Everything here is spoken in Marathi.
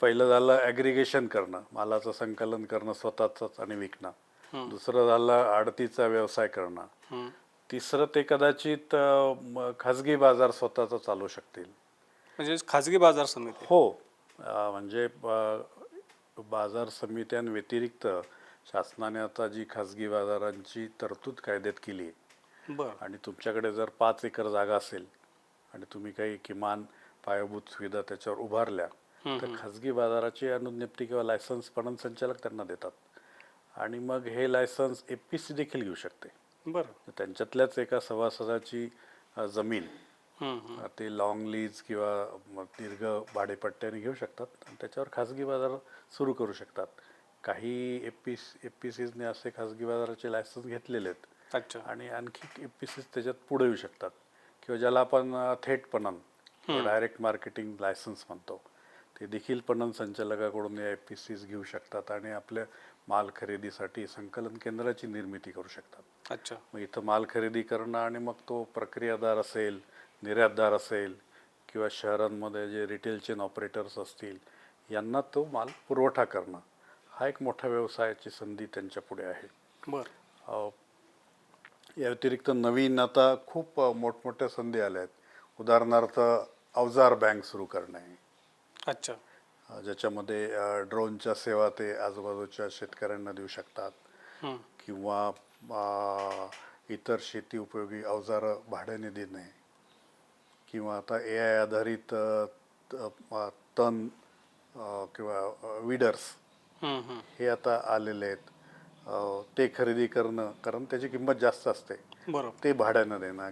पहिलं झालं ॲग्रिगेशन करणं मालाचं संकलन करणं स्वतःच आणि विकणं. दुसरं झालं आडतीचा व्यवसाय करणं. तिसरं ते कदाचित खाजगी बाजार स्वतःचा चालू शकतील. म्हणजे खाजगी बाजार समिती. हो. म्हणजे बाजार समित्यांव्यतिरिक्त शासनाने आता जी खाजगी बाजारांची तरतूद कायद्यात केली आहे. आणि तुमच्याकडे जर पाच एकर जागा असेल आणि तुम्ही काही किमान पायाभूत सुविधा त्याच्यावर उभारल्या तर खाजगी बाजाराची अनुज्ञप्ती किंवा लायसन्स पणन संचालक त्यांना देतात. आणि मग हे लायसन्स ए पी सी देखील घेऊ शकते. बर. त्यांच्यातल्याच एका सभासदाची अ, जमीन. अ, ते लॉंग लीज किंवा म- दीर्घ भाडेपट्ट्याने घेऊ शकतात. आणि त्याच्यावर खाजगी बाजार सुरू करू शकतात. काही ए पी ए पी सीजने असे खाजगी बाजाराचे लायसन्स घेतलेले आहेत. अच्छा. आणि आणखी ए पी सीज त्याच्यात पुढे येऊ शकतात. किंवा ज्याला आपण अ, थेट पणन डायरेक्ट मार्केटिंग लायसन्स म्हणतो. ते देखील पणन संचालकाकडून या ए पी सीज घेऊ शकतात आणि आपल्या माल खरेदीसाठी संकलन केंद्राची निर्मिती करू शकतात. अच्छा. मग इथं माल खरेदी करणं आणि मग तो प्रक्रियादार असेल निर्यातदार असेल किंवा शहरांमध्ये जे रिटेल चेन ऑपरेटर्स असतील यांना तो माल पुरवठा करणं हा एक मोठा व्यवसायाची संधी त्यांच्या पुढे आहे. बर. या व्यतिरिक्त नवीन आता खूप मोठमोठ्या संधी आल्या आहेत. उदाहरणार्थ अवजार बँक सुरू करणे अच्छा. ज्याच्यामध्ये ड्रोनच्या सेवा ते आजूबाजूच्या शेतकऱ्यांना देऊ शकतात. किंवा इतर शेती उपयोगी अवजारं भाड्याने देणे. किंवा आता ए आय आधारित तण किंवा विडर्स. हे आता आलेले आहेत. ते खरेदी करणं कारण त्याची किंमत जास्त असते. बरोबर. ते भाड्यानं देणं